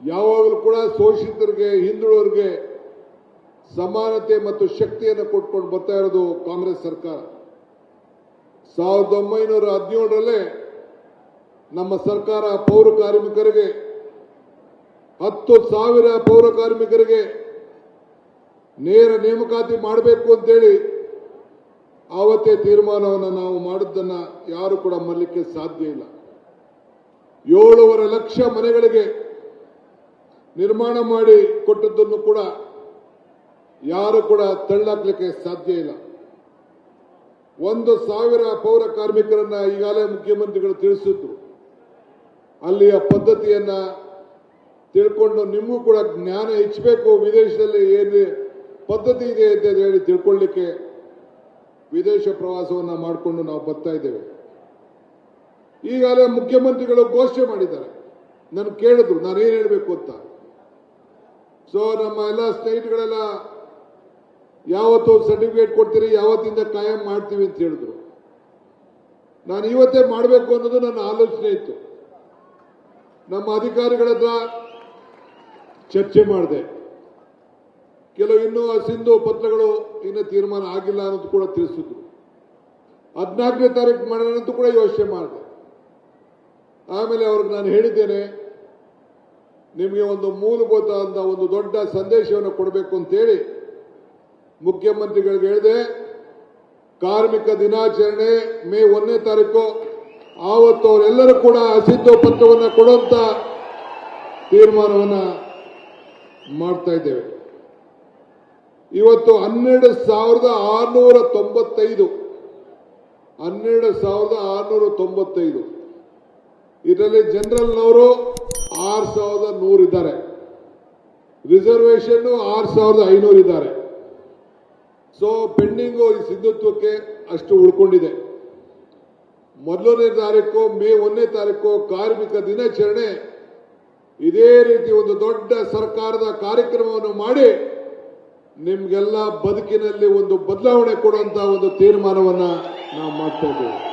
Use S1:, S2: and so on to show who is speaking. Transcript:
S1: ಯಾವಾಗಲೂ ಕೂಡ ಶೋಷಿತರಿಗೆ ಹಿಂದುಳಿದವರಿಗೆ ಸಮಾನತೆ ಮತ್ತು ಶಕ್ತಿಯನ್ನು ಕೊಟ್ಕೊಂಡು ಬರ್ತಾ ಇರೋದು ಕಾಂಗ್ರೆಸ್ ಸರ್ಕಾರ. ಸಾವಿರದ ಒಂಬೈನೂರ ಹದಿನೇಳರಲ್ಲೇ ನಮ್ಮ ಸರ್ಕಾರ ಪೌರ ಕಾರ್ಮಿಕರಿಗೆ, ಹತ್ತು ಸಾವಿರ ಪೌರ ಕಾರ್ಮಿಕರಿಗೆ ನೇರ ನೇಮಕಾತಿ ಮಾಡಬೇಕು ಅಂತೇಳಿ ಆವತ್ತೇ ತೀರ್ಮಾನವನ್ನು ನಾವು ಮಾಡಿದ್ದನ್ನು ಯಾರು ಕೂಡ ಮರಲಿಕ್ಕೆ ಸಾಧ್ಯ ಇಲ್ಲ. ಏಳೂವರೆ ಲಕ್ಷ ಮನೆಗಳಿಗೆ ನಿರ್ಮಾಣ ಮಾಡಿ ಕೊಟ್ಟದ್ದನ್ನು ಕೂಡ ಯಾರು ಕೂಡ ತಳ್ಳಾಕ್ಲಿಕ್ಕೆ ಸಾಧ್ಯ ಇಲ್ಲ. ಒಂದು ಸಾವಿರ ಪೌರ ಕಾರ್ಮಿಕರನ್ನ ಈಗಾಗಲೇ ಮುಖ್ಯಮಂತ್ರಿಗಳು ತಿಳಿಸಿದ್ರು. ಅಲ್ಲಿಯ ಪದ್ಧತಿಯನ್ನ ತಿಳ್ಕೊಂಡು ನಿಮಗೂ ಕೂಡ ಜ್ಞಾನ ಹೆಚ್ಚಬೇಕು. ವಿದೇಶದಲ್ಲಿ ಏನು ಪದ್ಧತಿ ಇದೆ ಅಂತ ಹೇಳಿ ತಿಳ್ಕೊಳ್ಳಿಕ್ಕೆ ವಿದೇಶ ಪ್ರವಾಸವನ್ನ ಮಾಡಿಕೊಂಡು ನಾವು ಬರ್ತಾ ಇದ್ದೇವೆ. ಈಗಾಗಲೇ ಮುಖ್ಯಮಂತ್ರಿಗಳು ಘೋಷಣೆ ಮಾಡಿದ್ದಾರೆ. ನಾನು ಕೇಳಿದ್ರು ನಾನು ಏನ್ ಹೇಳಬೇಕು ಅಂತ. ಸೊ ನಮ್ಮ ಎಲ್ಲ ಸ್ಟೇಟ್ಗಳೆಲ್ಲ ಯಾವತ್ತು ಸರ್ಟಿಫಿಕೇಟ್ ಕೊಡ್ತೀರಿ, ಯಾವತ್ತಿಂದ ಕಾಯಂ ಮಾಡ್ತೀವಿ ಅಂತ ಹೇಳಿದ್ರು. ನಾನು ಇವತ್ತೇ ಮಾಡಬೇಕು ಅನ್ನೋದು ನನ್ನ ಆಲೋಚನೆ ಇತ್ತು. ನಮ್ಮ ಅಧಿಕಾರಿಗಳ ಹತ್ರ ಚರ್ಚೆ ಮಾಡಿದೆ. ಕೆಲವು ಇನ್ನೂ ಸಿಂಧು ಪತ್ರಗಳು ಇನ್ನೂ ತೀರ್ಮಾನ ಆಗಿಲ್ಲ ಅನ್ನೋದು ಕೂಡ ತಿಳಿಸಿದ್ರು. ಹದಿನಾಲ್ಕನೇ ತಾರೀಕು ಮಾಡೋಣ ಅಂತ ಕೂಡ ಯೋಚನೆ ಮಾಡಿದೆ. ಆಮೇಲೆ ಅವ್ರಿಗೆ ನಾನು ಹೇಳಿದ್ದೇನೆ ನಿಮಗೆ ಒಂದು ಮೂಲಭೂತ ಅಂತ ಒಂದು ದೊಡ್ಡ ಸಂದೇಶವನ್ನು ಕೊಡಬೇಕು ಅಂತೇಳಿ ಮುಖ್ಯಮಂತ್ರಿಗಳಿಗೆ ಹೇಳಿದೆ. ಕಾರ್ಮಿಕ ದಿನಾಚರಣೆ ಮೇ ಒಂದನೇ ತಾರೀಕು. ಆವತ್ತು ಅವರೆಲ್ಲರೂ ಕೂಡ ಹಸಿದ್ದು ಪತ್ರವನ್ನು ಕೊಡುವಂತ ತೀರ್ಮಾನವನ್ನ ಮಾಡ್ತಾ ಇದ್ದೇವೆ. ಇವತ್ತು ಹನ್ನೆರಡು ಸಾವಿರದ ಆರುನೂರ ತೊಂಬತ್ತೈದು. ಹನ್ನೆರಡು ಸಾವಿರದ ಆರುನೂರ ತೊಂಬತ್ತೈದು. ಇದರಲ್ಲಿ ಜನರಲ್ನವರು ಆರು ಸಾವಿರದ ನೂರು ಇದ್ದಾರೆ. ರಿಸರ್ವೇಶನ್ ಆರು ಸಾವಿರದ ಐನೂರು ಇದ್ದಾರೆ. ಸೊ ಪೆಂಡಿಂಗು ಈ ಸಿದ್ಧತ್ವಕ್ಕೆ ಅಷ್ಟು ಉಳ್ಕೊಂಡಿದೆ. ಮೊದಲನೇ ತಾರೀಕು, ಮೇ ಒಂದನೇ ತಾರೀಕು, ಕಾರ್ಮಿಕ ದಿನಾಚರಣೆ. ಇದೇ ರೀತಿ ಒಂದು ದೊಡ್ಡ ಸರ್ಕಾರದ ಕಾರ್ಯಕ್ರಮವನ್ನು ಮಾಡಿ ನಿಮ್ಗೆಲ್ಲ ಬದುಕಿನಲ್ಲಿ ಒಂದು ಬದಲಾವಣೆ ಕೊಡುವಂತ ಒಂದು ತೀರ್ಮಾನವನ್ನ ನಾವು ಮಾಡ್ತಾ